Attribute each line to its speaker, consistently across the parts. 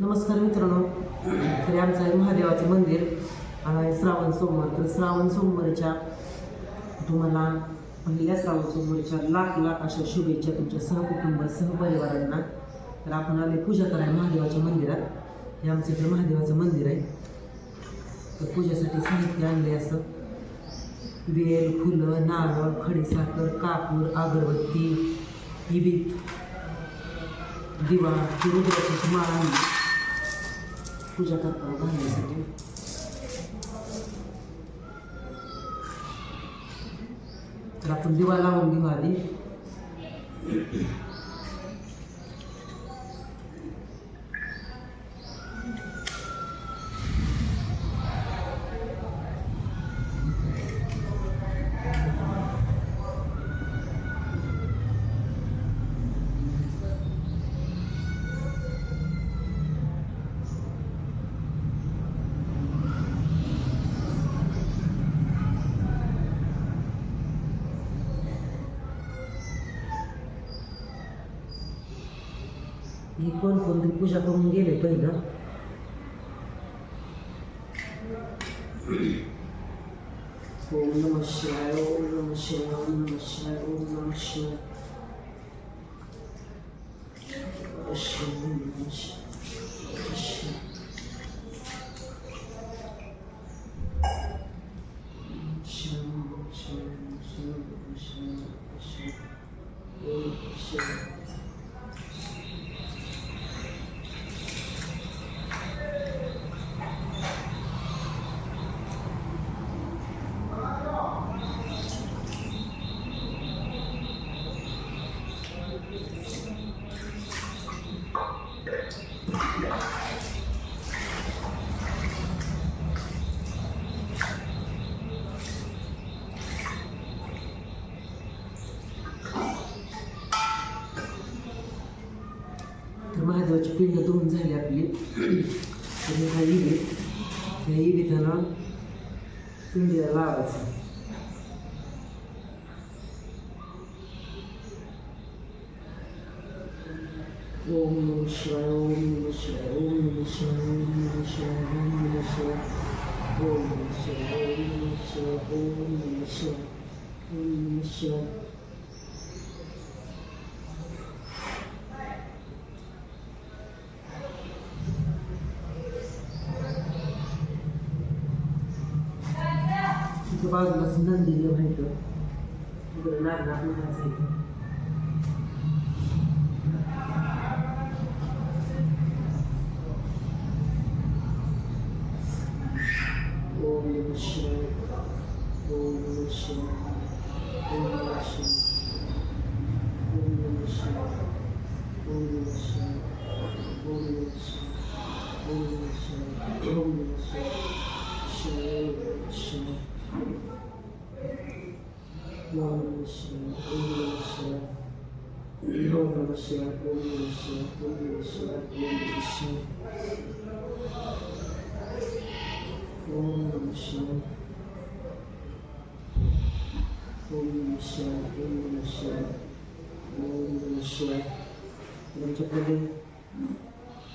Speaker 1: नमस्कार मित्रांनो. तरी आमचं आहे महादेवाचं मंदिर. आणि श्रावण सोमवार. तर श्रावण सोमवारच्या तुम्हाला पहिल्या श्रावण सोमवारच्या लाख लाख अशा शुभेच्छा तुमच्या सहकुटुंब सहपरिवारांना. तर आपण आले पूजा करायला महादेवाच्या मंदिरात. हे आमचं इथे महादेवाचं मंदिर आहे. तर पूजेसाठी साहित्य आणले असं. वेल फुलं नारळ खडीसाखर कापूर अगरबत्ती इबीत दिवा रुद्राची माळ आणली. पूजा करताना घालण्यासाठी तर आपण दिवा लावून घेऊ आधी. ही कोण कोणतरी पूजा करून गेले पहिलं ओम नम शिवाय ओम नम शिवाय ओम नम शिवाय ओम नम शिवाय ओम नम शिवाय ओम शिवाय ओम शिवाय ओम शिवाय ओम शिवाय ओम शिवाय ओम शिवाय ओम शिवाय तर महादेवाची पिंड धुवून झाली आपली तर हे हा इबीत त्या इबीतानं पिंडीला लावायचं ओम नम शिवाय ओम नम शिवाय ओम नम शिवाय ओम नम शिवाय ओम नम शिवाय ओम नम शिवाय ओम नम शिवाय ओम नम शिवाय ओम नम शिवाय तिथं बाजूलाच नंदीला माहिती तिकडे नागनाथ महाराज आहे ओम शिवाय ओम शिवाय.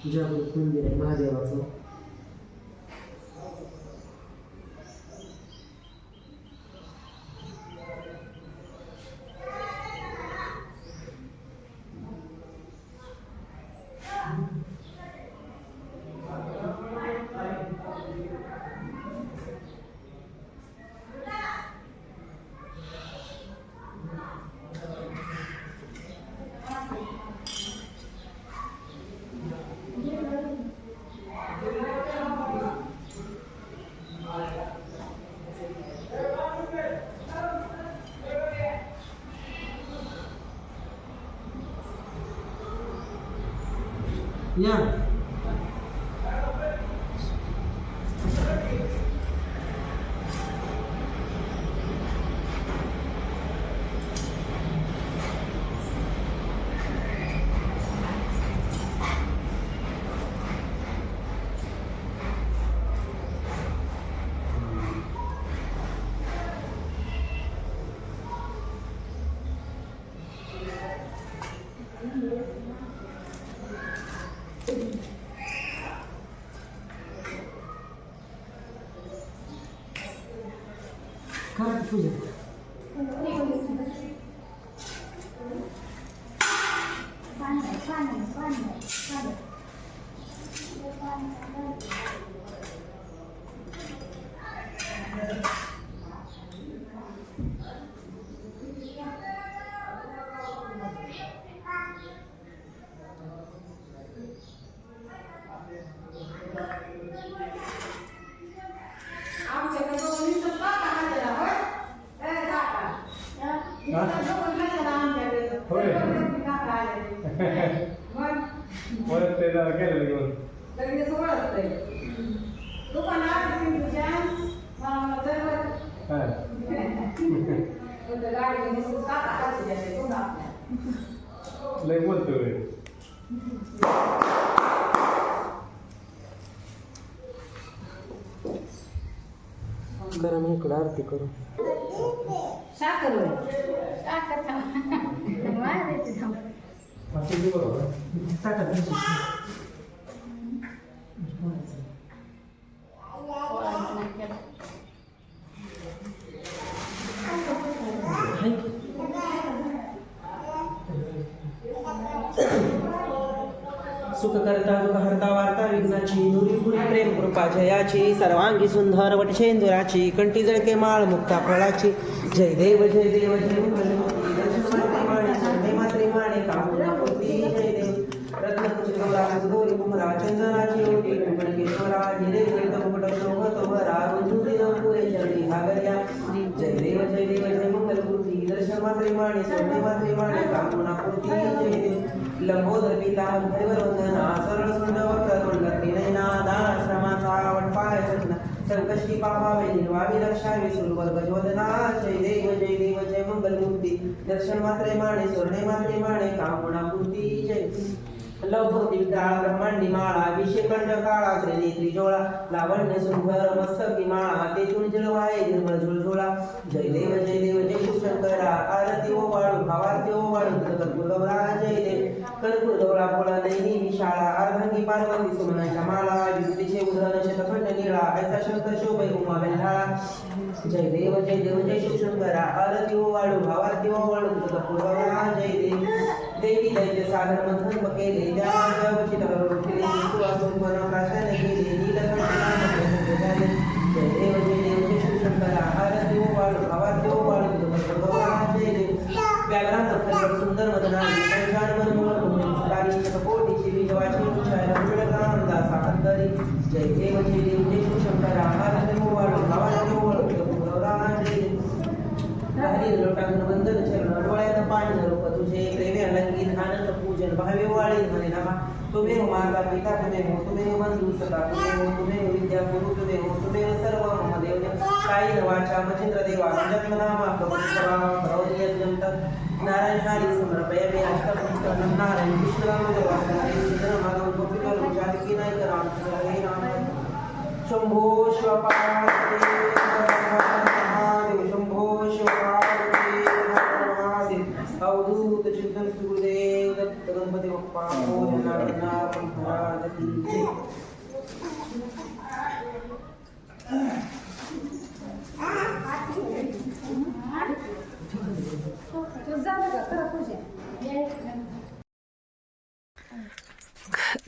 Speaker 1: 이제 앞으로 군대 마을에 와서 一样。的刚刚出
Speaker 2: 去。परत ते जरा केलं घेऊन हा लय बोलतोय
Speaker 1: करा मी इकडं आरती करू.
Speaker 2: असं ते बरोबर
Speaker 1: टाका तुमची. हाय की. सुख करता दुःख हरता वार्ता विघ्नाची प्रेम कृपा जयाची सर्वांगी सुंदर वटशेंदुराची कंठी जळके माळ मुक्ता फळाची जय देव जय देव जय मंगलमूर्ती दर्शन माणे सर्वे मात्रे माणे कामुना मूर्ती जय देव रत्नकुचकमला सुदोरी कुमरा चंदनाची ओटी कुंभणकेश्वरा हिरे तीर्थ मुकुट शोभतो भरा रुजुरी पुरे चरणी घागर्या जय देव जय देव जय मंगलमूर्ती दर्शन मात्रे माणे सर्वे मात्रे माणे कामुना मूर्ती जय देव लंबोदर वंदना सरळ सुंड वक्र तोंड त्रिनयना दाश्रमाचा वटपाय सजना संकष्टी पावावे निर्वावी रक्षावे सुरवर गजवदना जय देव जय देव जय मंगलमूर्ती दर्शन मात्रे माणे स्वर्णे मात्रे माणे कामुणा मूर्ती जय लवपुरतील काळा ब्रह्मांडी माळा विषेखंड काळा श्रेणी त्रिजोळा लावण्य सुंदर मस्तकी माळा तेथून जळवाये निर्मळ झुळझुळा. जय देव जय देव जय शिवशंकरा आरती हो ओ वाळू भावार्थी हो ओ वाळू कर्पूर गौरा जय देव. कर्पूर गौरा पोळा दैनी विशाळा अर्धांगी पार्वती सुमनाच्या माळा विभूतीचे उधरण शतखंड निळा ऐसा शंकर शोभय उमा बेंधाळा जय देव जय देव जय शिवशंकरा आरती हो ओ वाळू भावार्थी ओ वाळू कर्पूर गौरा जय देव. देवी दैत्य सागर मंथन बकेले देवांच्या वचित हरवले सुवासून वनप्राशन केले नीलकंठ झाले जय देव जय देव जय शिवशंकरा आरती ओ वाळू भावारती ओ वाळू कर्पूर गौरा जय देव व्याघ्रांत खंड सुंदर मदनारी पंचान मनमोहन भूमी सकोटी शतकोटीची विजवाची उंचाई रमणीय साकंदरी जय देव जय देव जय शिवशंकरा आहार देव वाळू भावारती देव वाळू भगवान जय देव हरी लोटांगण वंदन चरण डोळ्यानं पाणी रूप तुझे प्रेमे अलंगी आनंद पूजन भावे वाळे म्हणे नामा तुम्ही माता पिता तुम्ही हो तुम्ही बंधू सदा तुम्ही हो तुम्ही विद्या गुरु तुम्ही हो तुम्ही सर्व मम देव काही वाचा मचिंद्र देवा जन्मनामा कपीश्वरा भरवती यजंत नारायण हरि समर्पय मे अष्टपुष्ट नारायण कृष्ण देवा सुंदर माधव गोपीकर जानकी नायक राम हरे राम. शंभो शिवपार्वती महादेव शंभो शिवपार्वती महादेव अवधूत चिंतन सुखदेव दत्त गणपती बाप्पा भोजनाथ महाराज की जय.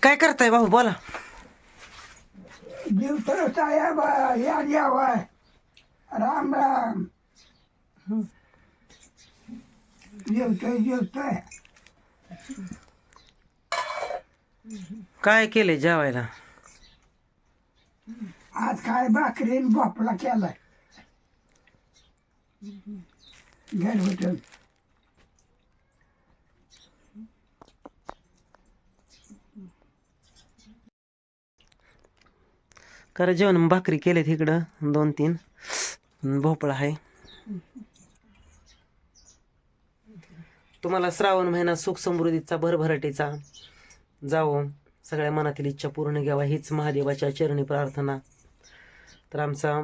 Speaker 1: काय करताय भाऊ? बोला.
Speaker 3: जीवतर साहेब या जेवाय राम राम. जेवतोय जेवतोय.
Speaker 1: काय केले जेवायला?
Speaker 3: आज काय भाकरीन भोपळा केलाय. घरगुती
Speaker 1: करा जेवण भाकरी केलेत इकडं दोन तीन. भोपळा आहे. तुम्हाला श्रावण महिना सुख समृद्धीचा भरभराटीचा जावो. सगळ्या मनातील इच्छा पूर्ण घ्यावा. हीच महादेवाच्या चरणी प्रार्थना. तर आमचा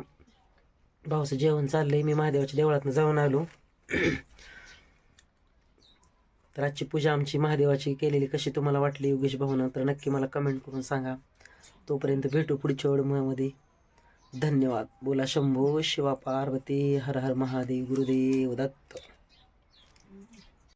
Speaker 1: भाऊचं जेवण चाललंय. मी महादेवाच्या देवळातनं जाऊन आलो. तर आजची पूजा आमची महादेवाची केलेली कशी तुम्हाला वाटली योगेश भाऊनं? तर नक्की मला कमेंट करून सांगा. तोपर्यंत भेटू पुढच्या ओढमध्ये धन्यवाद. बोला शंभो शिवा पार्वती हर हर महादेव गुरुदेव दत्त.